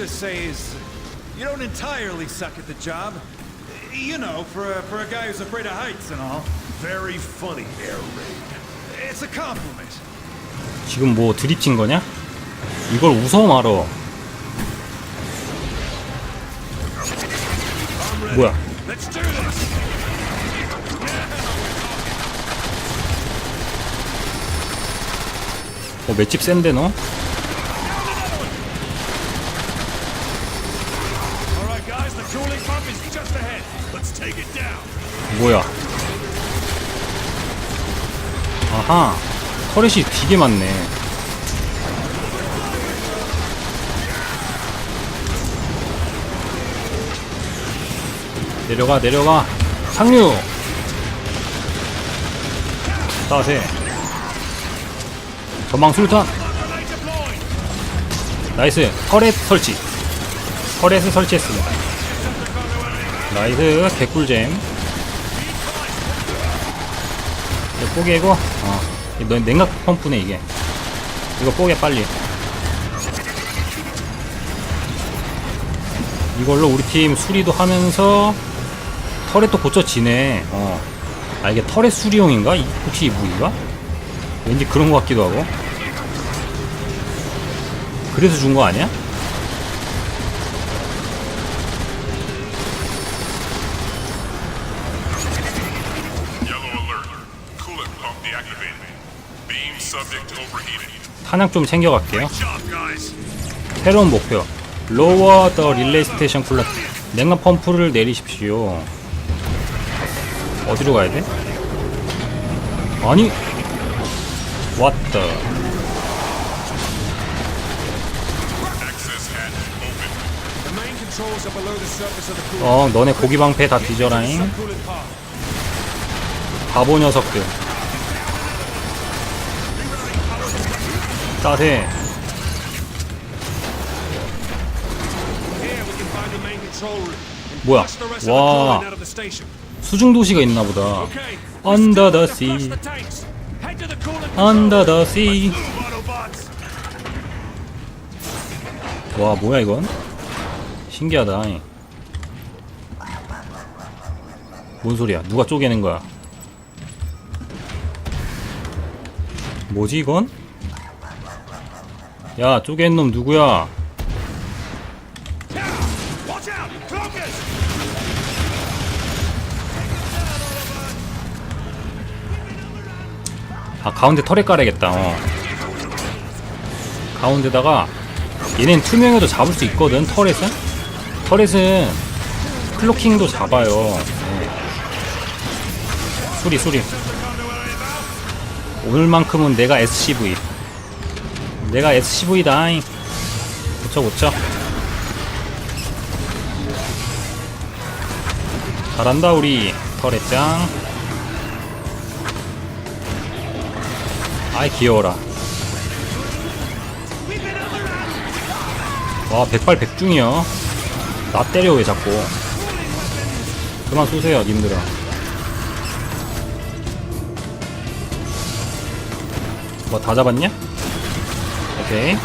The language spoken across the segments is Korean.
to say is, you don't entirely suck at the job. You know, for a, for a guy who's afraid of heights and all. Very funny, air raid. It's a compliment. 지금 뭐 드립 친 거냐? 이걸 웃어 말어. 뭐야? 어, 맷집 센데 너? 뭐야? 아하, 터렛이 되게 많네. 내려가, 내려가. 상류! 따세. 전망 술탄! 나이스. 터렛 설치. 터렛을 설치했습니다. 나이스. 개꿀잼. 이거 뽀개고, 어. 이거 냉각 펌프네, 이게. 이거 뽀개, 빨리. 이걸로 우리 팀 수리도 하면서, 터렛도 고쳐지네. 어. 아, 이게 터렛 수리용인가? 이- 혹시 이 무기가? 왠지 그런 것 같기도 하고. 그래서 준 거 아니야? 탄약 좀 챙겨갈게요. 새로운 목표. Lower the relay station coolant. 냉각 펌프를 내리십시오. 어디로 가야 돼? 아니. 왔다. 어, 너네 고기 방패 다 뒤져라잉. 바보 녀석들. And 뭐야? 와. 수중 도시가 있나 보다. Under the sea. Under the sea. 와 뭐야 이건? 신기하다. 뭔 소리야? 누가 쪼개는 거야? 뭐지 이건? 야 쪼갠 놈 누구야? 아 가운데 털에 깔아야겠다. 어. 가운데다가 얘넨 투명해도 잡을 수 있거든 터렛은? 터렛은 클로킹도 잡아요. 네. 수리 수리. 오늘만큼은 내가 SCV. 내가 SCV다잉. 고쳐 고쳐. 잘한다 우리 터렛짱. 아이 귀여워라. 와 백발 백중이야. 나 때려 왜 자꾸. 그만 쏘세요 님들아. 뭐 다 잡았냐? 오케이.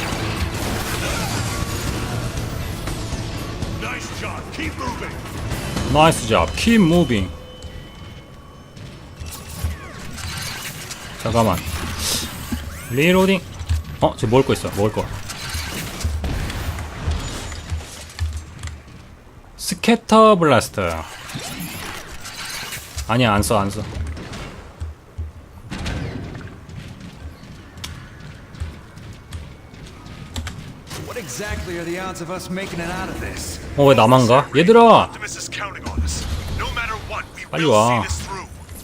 나이스 잡. Keep moving. 잠깐만. 리로딩. 어, 쟤 먹을 거 있어. 먹을 거. 스캐터 블라스터. 아니야, 안 써, 안 써. 어, 왜 나만 가? 얘들아! 빨리 와.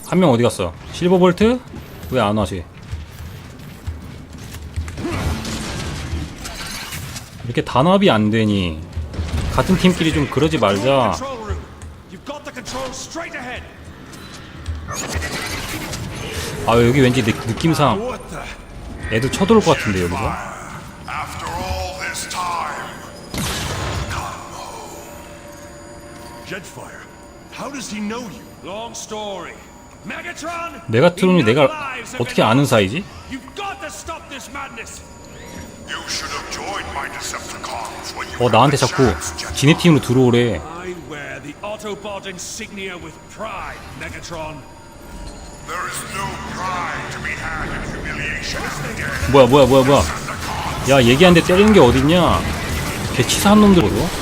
한 명 어디 갔어? 실버 볼트? 왜 안 와지? 이렇게 단합이 안 되니 같은 팀끼리 좀 그러지 말자. 아 여기 왠지 느, the? 애들 쳐들어올 것 같은데 여기서. 메가트론이 내가 어떻게 아는. 사이지? You've got to stop this madness. You should have joined my Decepticons when you 어 나한테 the 자꾸. 지네 팀으로 들어오래 I wear the Autobot insignia with pride, Megatron. There is no pride to be had in humiliation and death. 뭐야 뭐야 뭐야 뭐야 야 얘기하는데 때리는 게 어딨냐 개 치사한 놈들거든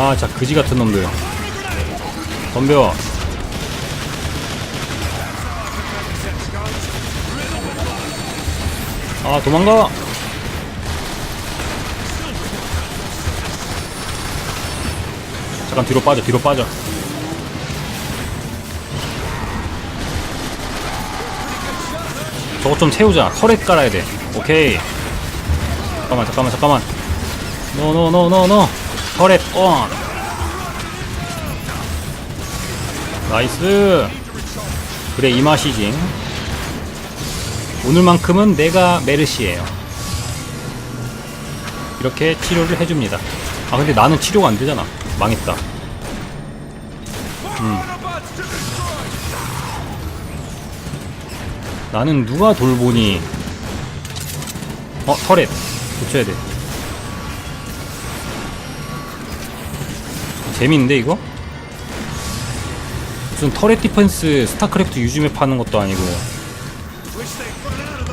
아 자 그지 같은 놈들 덤벼 아 도망가 잠깐 뒤로 빠져 뒤로 빠져 저거 좀 채우자. 터렛 깔아야 돼. 오케이. 잠깐만, 잠깐만, 잠깐만. 노노노노노. 터렛 온. 나이스. 그래, 이 맛이지. 오늘만큼은 내가 메르시예요. 이렇게 치료를 해줍니다. 아, 근데 나는 치료가 안 되잖아. 망했다. 나는 누가 돌보니? 어, 터렛. 고쳐야 돼. 재밌는데, 이거? 무슨 터렛 디펜스 스타크래프트 유즈맵 하는 것도 아니고.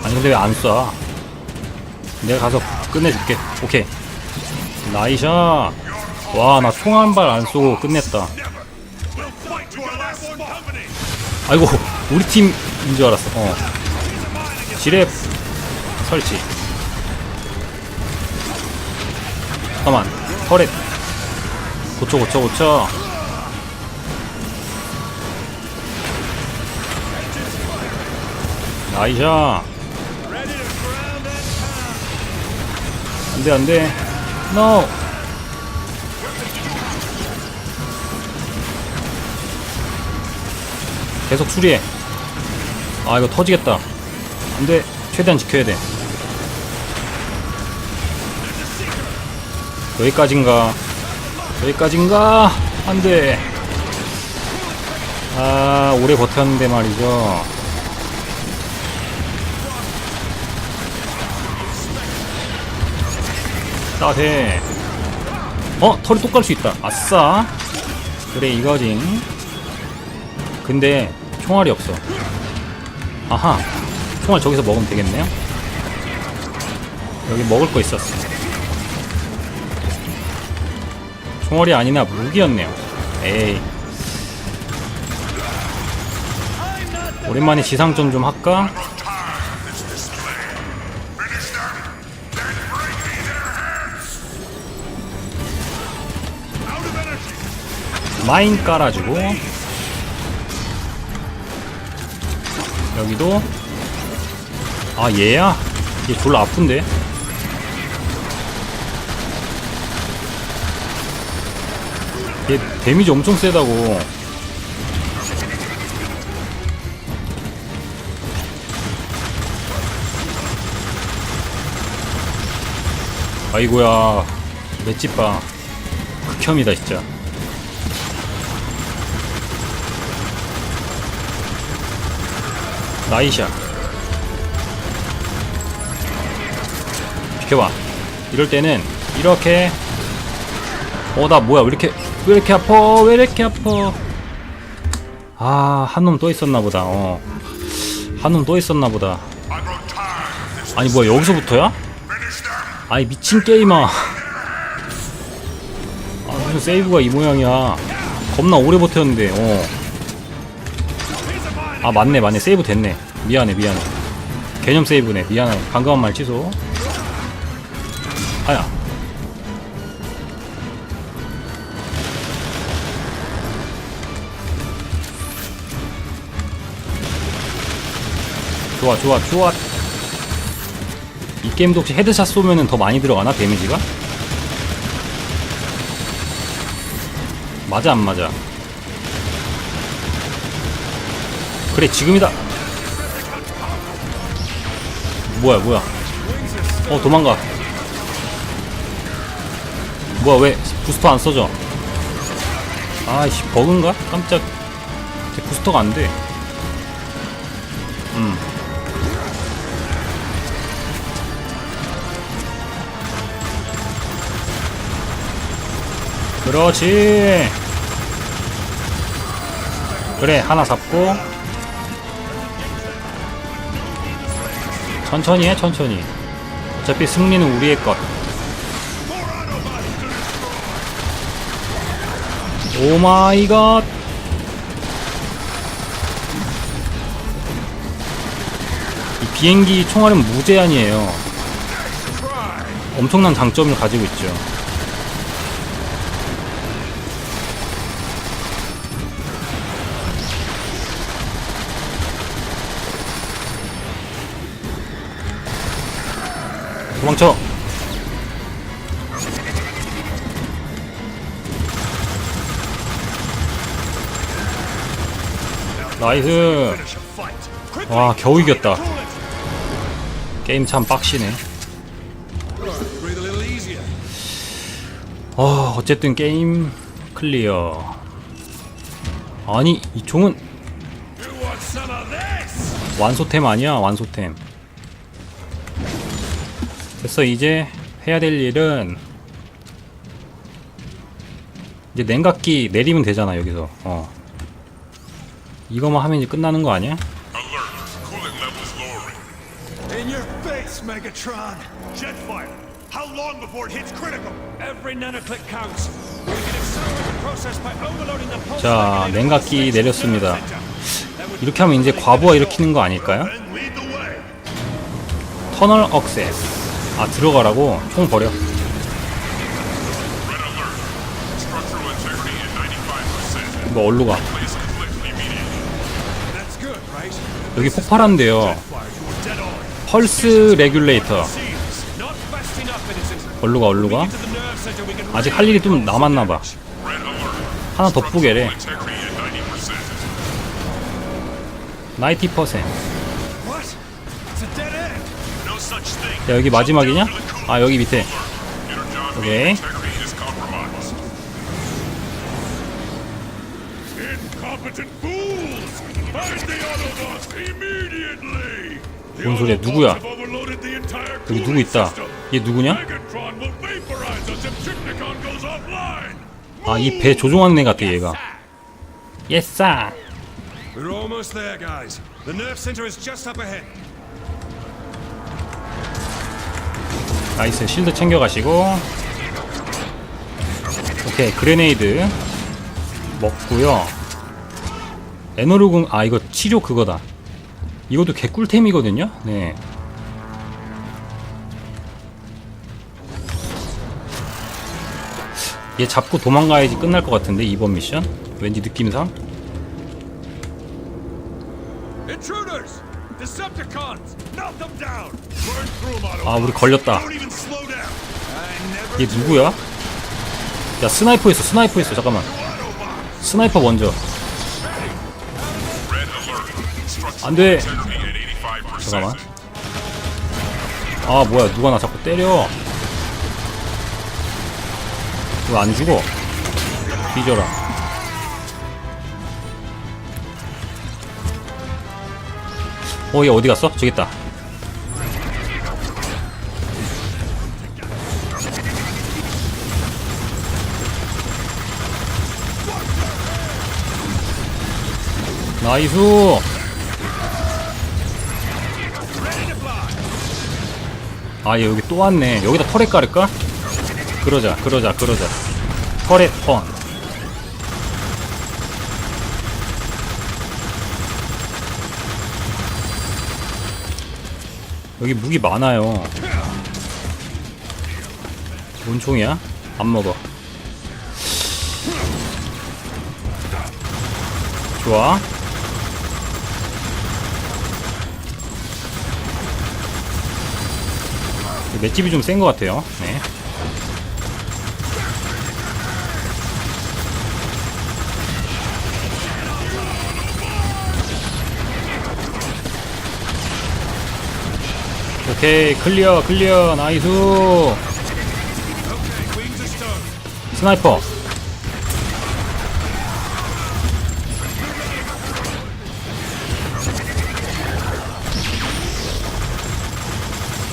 아니, 근데 왜 안 쏴? 내가 가서 끝내줄게. 오케이. 나이샤. 와, 나 총 한 발 안 쏘고 끝냈다. 아이고, 우리 팀인 줄 알았어. 어. 지뢰 설치. 잠깐만, 터렛. 고쳐, 고쳐, 고쳐. 나이샤. 안 돼, 안 돼. No! 계속 수리해. 아 이거 터지겠다. 안돼. 최대한 지켜야 돼. 여기까진가? 여기까진가? 안 돼. 아 오래 버텼는데 말이죠. 따세. 어 털이 또깔수 있다. 아싸. 그래 이거지. 근데 총알이 없어. 아하. 총알 저기서 먹으면 되겠네요. 여기 먹을 거 있었어. 총알이 아니나 무기였네요. 에이. 오랜만에 지상전 좀 할까? 마인 깔아주고 여기도 아 얘야? 얘 졸라 아픈데? 얘 데미지 엄청 세다고. 아이고야. 맷집 봐. 극혐이다 진짜. 나이샤. 비켜봐. 이럴 때는 이렇게. 어 나 뭐야. 왜 이렇게 왜 이렇게 아파? 왜 이렇게 아파? 아 한 놈 또 있었나 보다. 어 한 놈 또 있었나 보다. 아니 뭐야 여기서부터야? 아니 미친 게임아 아 무슨 세이브가 이 모양이야. 겁나 오래 버텼는데 어 아 맞네 맞네. 세이브 됐네. 미안해 미안해. 개념 세이브네. 미안해. 방금한 말 취소. 아야 좋아 좋아 좋아. 이 게임도 혹시 헤드샷 쏘면은 더 많이 들어가나 데미지가? 맞아 안 맞아? 그래 지금이다. 뭐야 뭐야? 어 도망가. 뭐야 왜 부스터 안 써져? 아이씨 버그인가? 깜짝. 제 부스터가 안돼 그렇지. 그래 하나 잡고. 천천히 해 천천히. 어차피 승리는 우리의 것. 오마이갓. 이 비행기 총알은 무제한이에요. 엄청난 장점을 가지고 있죠 나이스. 와 겨우 이겼다. 게임 참 빡시네. 어, 어쨌든 게임 클리어 아니 이 총은? 완소템 아니야 완소템 됐어 이제 해야 될 일은 이제 냉각기 내리면 되잖아 여기서 어 이거만 하면 이제 끝나는 거 아니야? In your face, Megatron. Jetfire. How long before it hits critical? Every nanoclick counts. We can accelerate the process by overloading the pulse 자, 냉각기 내렸습니다. 이렇게 하면 이제 과부하 일으키는 거 아닐까요? 터널 억세스 아 들어가라고 총 버려 Red alert. Structural integrity at 95%. 이거 어디로 가 여기 폭발한대요. 펄스 레귤레이터 Seals. Not fast enough, innocent. 어디로 가 어디로 가 Into the nerve center, we can 아직 할 일이 좀 남았나봐. 하나 더 뿌게래 Integrity at 90%. 90% What? It's a dead end. No such thing. 야 여기 마지막이냐? 아 여기 밑에 오케이 뭔 소리야, 누구야? 여기 누구 있다. 얘 누구냐? Megatron will vaporize us if Chipnicon goes offline! 아이 배 조종하는 애 같아 얘가 예싸 We're almost there, guys. The nerve center is just up ahead. 나이스 실드 챙겨 가시고 오케이 그레네이드 먹고요 에너르궁 아 이거 치료 그거다 이것도 개꿀템이거든요 네 얘 잡고 도망가야지 끝날 것 같은데 이번 미션 왠지 느낌상! 아 우리 걸렸다. 얘 누구야? 야 스나이퍼 있어 스나이퍼 있어 잠깐만 스나이퍼 먼저 안돼. integrity at 85%. 잠깐만. 아 뭐야. 누가 나 자꾸 때려. 왜 안 죽어. 뒤져라. 어얘 어디 갔어? 저기 있다. 나이스 아, 얘 여기 또 왔네. 여기다 터렛 깔을까? 그러자, 그러자, 그러자. 터렛 턴. 여기 무기 많아요. 뭔 총이야? 안 먹어. 좋아. 맷집이 좀 센 것 같아요. 네. 오케이 클리어 클리어 나이스! 스나이퍼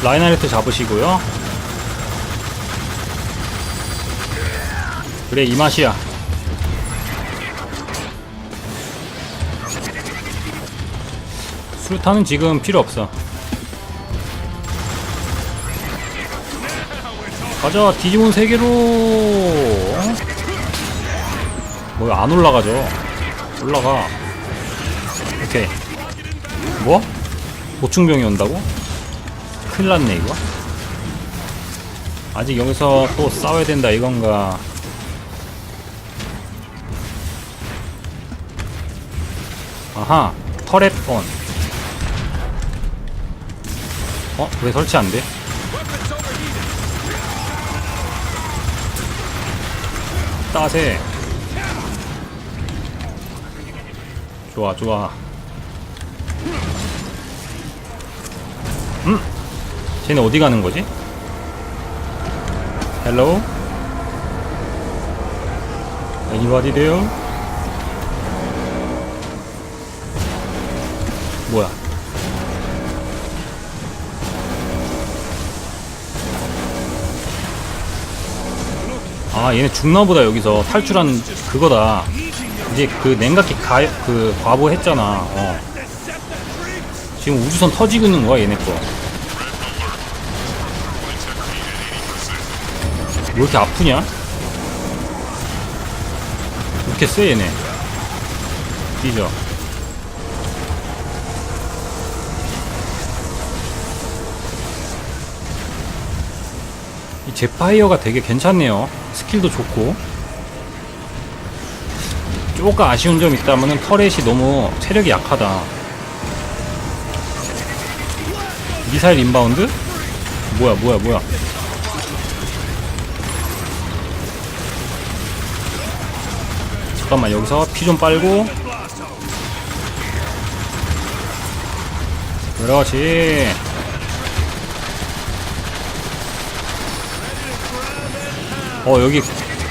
라인하르트 잡으시고요. 그래 이 맛이야. 수류탄은 지금 필요 없어. 가자 디지몬 세계로. 뭐야 안 올라가죠? 올라가. 오케이. 뭐? 보충병이 온다고? 큰일 났네 이거 아직 여기서 또 싸워야 된다 이건가 아하 터렛 온 어? 왜 설치 안 돼? 따세 좋아 좋아 쟤네 어디 가는 거지? 헬로? Anybody there? 뭐야? 아 얘네 죽나보다 여기서 탈출한 그거다 이제 그 냉각기 가, 그 과보했잖아 어. 지금 우주선 터지고 있는 거야 얘네 거 왜 이렇게 아프냐? 왜 이렇게 세 얘네. 뛰죠. 이 제파이어가 되게 괜찮네요. 스킬도 좋고. 조금 아쉬운 점 있다면은 터렛이 너무 체력이 약하다. 미사일 인바운드? 뭐야 뭐야 뭐야 잠깐만 여기서 피 좀 빨고. 그렇지. 어 여기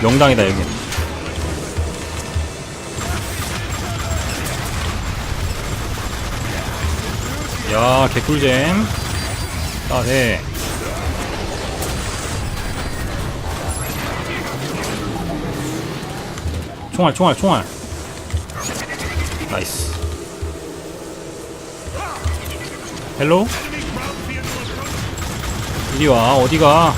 명당이다 여기. 야 개꿀잼. 아네 총알 총알 총알. 나이스. 헬로? 이리와 어디가?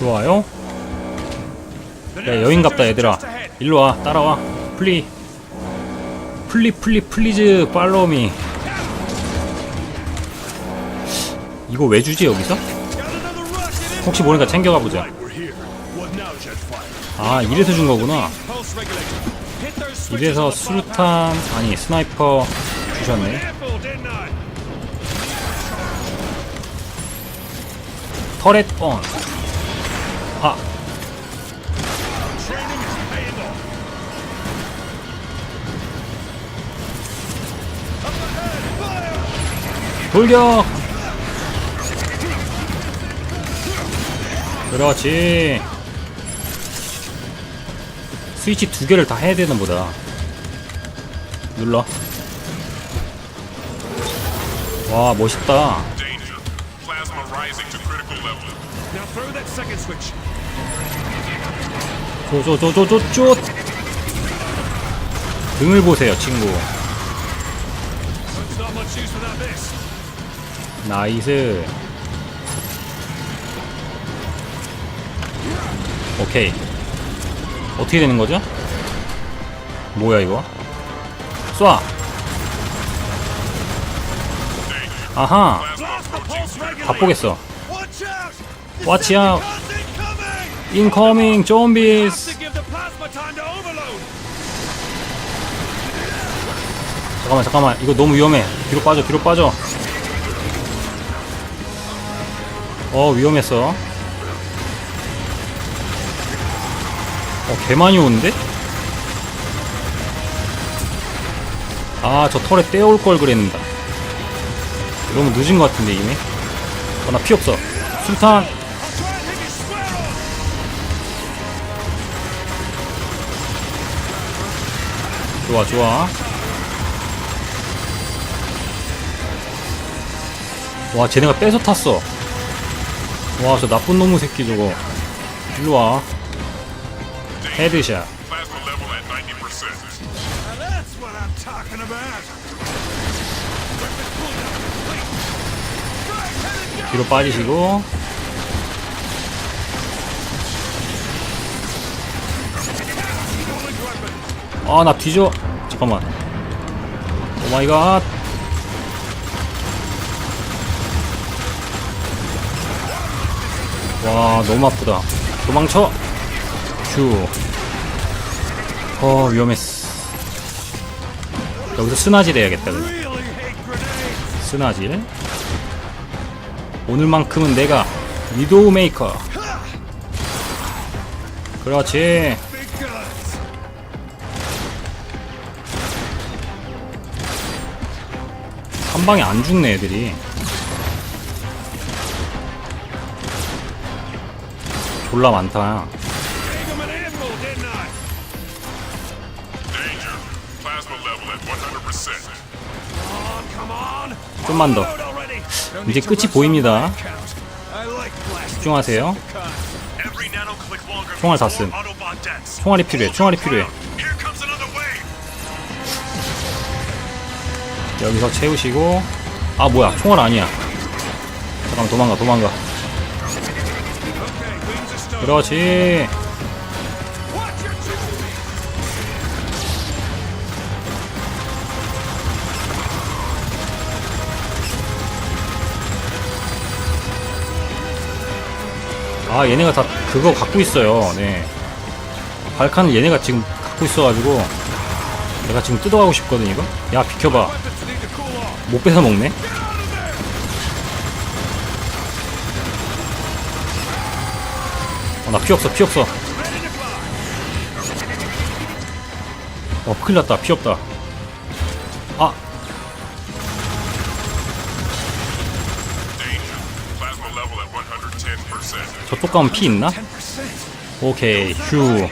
좋아요. 야 여인갑다 얘들아. 일로와 따라와. 플리. 플리 플리 플리즈 팔로우미 이거 왜 주지 여기서? 혹시 모르니까 챙겨가 보자? 아 이래서 준 거구나 이래서. 수류탄 아니 스나이퍼 주셨네? 터렛 온 아. 돌격! 그렇지. 스위치 두 개를 다 해야 되는 보다. 눌러. 와, 멋있다. Danger. Plasma rising to critical level. Now throw that second switch. 쪼, 쪼, 쪼, 쪼, 쪼, 쪼. 등을 보세요, 친구. 나이스. 오케이. 어떻게 되는 거죠? 뭐야 이거? 쏴. 아하. 보겠어. Watch out! Incoming! overload. 잠깐만 잠깐만 이거 너무 위험해. 뒤로 빠져 뒤로 빠져. 어 위험했어. 어, 개 많이 오는데? 아, 저 털에 떼올 걸 그랬는다. 이러면 늦은 것 같은데, 이미. 어, 나 피 없어. 순탄! 좋아, 좋아. 와, 쟤네가 뺏어 탔어. 와, 저 나쁜 놈의 새끼 저거. 일로와. 헤드샷 Plasma level at 90%. Now that's what I'm talking about. 뒤로 빠지시고 아 나 뒤져 잠깐만 오마이갓 와 너무 아프다 도망쳐 휴 어 위험했어. 여기서 스나질 해야겠다 그냥. 스나질 오늘만큼은 내가 위도우 메이커. 그렇지. 한 방에 안 죽네 애들이. 졸라 많다 좀만 더. 이제 끝이 보입니다. 집중하세요. 총알 deaths. 총알이 필요해 총알이 필요해. 여기서 채우시고 아 뭐야 총알 아니야 잠깐만 도망가 도망가. 그렇지 아 얘네가 다 그거 갖고 있어요. 네. 발칸을 얘네가 지금 갖고 있어가지고 내가 지금 뜯어가고 싶거든 이거? 야 비켜봐. 못 뺏어 먹네? 어, 나 피 없어 피 없어. 어 큰일 났다. 피 없다 저쪽 가면 피 있나? 10%. 오케이 휴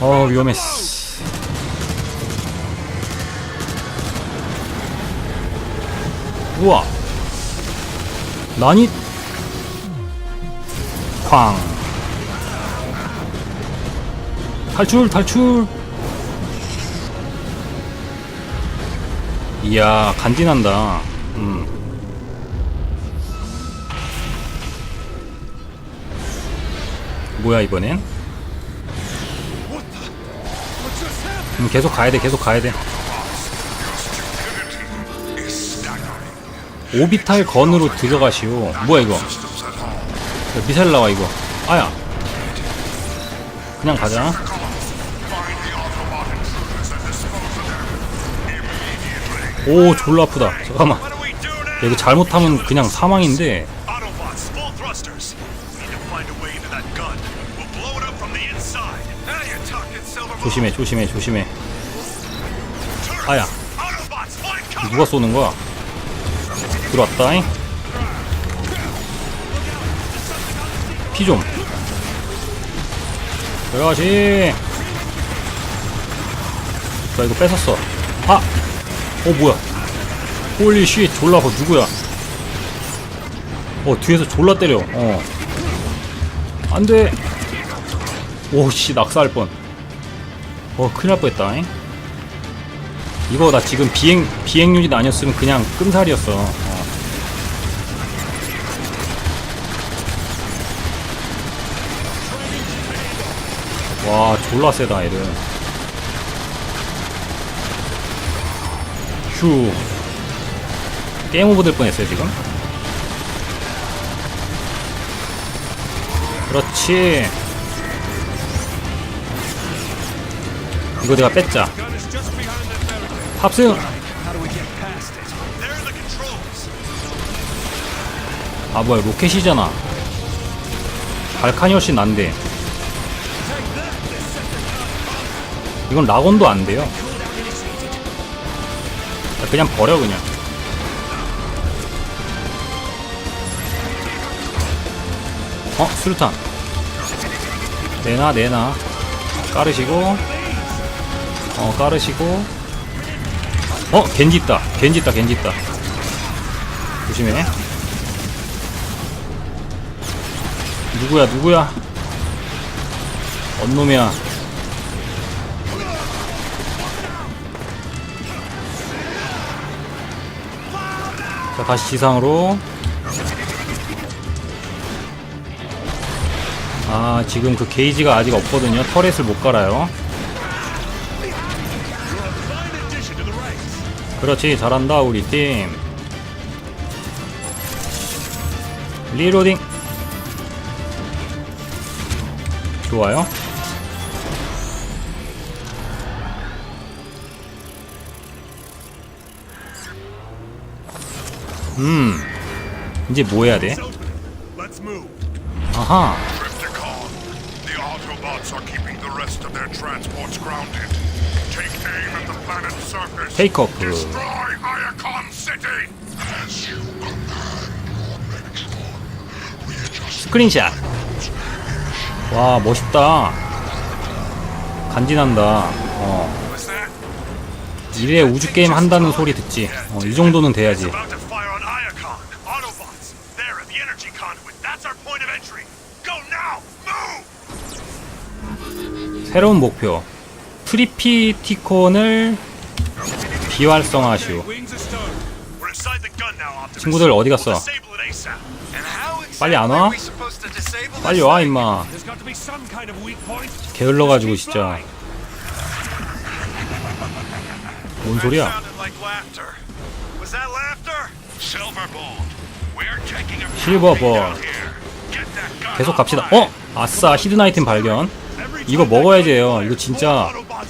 어 위험했어 우와 나니 쾅 탈출 탈출 이야 간지난다 음. 뭐야 이번엔? 음, 계속 가야 돼, 계속 가야 돼. 오비탈 건으로 들어가시오. 뭐야 이거? 야, 미사일 나와 이거. 아야. 그냥 가자. 오, 졸라 아프다. 잠깐만. 이거 잘못하면 그냥 사망인데. 조심해, 조심해, 조심해. 아야. 누가 쏘는 거야? 들어왔다잉. 피 좀. 그렇지. 나 이거 뺏었어. 아! 어, 뭐야. 홀리 쉣, 졸라, 그 누구야? 어, 뒤에서 졸라 때려. 어. 안 돼. 오, 씨, 낙사할 뻔. 어, 큰일 날 뻔했다 잉. 이거 나 지금 비행 비행 유닛 아니었으면 그냥 끔살이었어. 어. 와 졸라 세다 얘를. 휴. 게임 오버 될 뻔했어요 지금. 그렇지. 이거 내가 뺐자. 탑승. 아 뭐야 로켓이잖아 발칸이 훨씬 난데 이건 락온도 안 돼요 아, 그냥 버려 그냥 어 수류탄 내놔 내놔 까르시고 어 까르시고 어 겐지 있다 겐지 있다 겐지 있다 조심해. 누구야, 누구야? 언놈이야. 자, 다시 지상으로. 아, 지금 그 게이지가 아직 없거든요. 터렛을 못 갈아요. 그렇지, 잘한다, 우리 팀. 리로딩. 좋아요. 음, 이제 뭐 해야 돼? 아하. 테이크 스크린샷. 와, 멋있다. 간지난다. 어? 이래 우주 게임 한다는 소리 듣지. 어, 이 정도는 돼야지. 새로운 목표. 트리피티콘을 비활성화시오. 친구들 어디 갔어? 빨리 안 와? 빨리 와 임마. 게을러가지고 진짜. 뭔 소리야? Gun 계속 갑시다. 어? 아싸 히든 아이템 발견. 이거 먹어야지 해요. 이거 진짜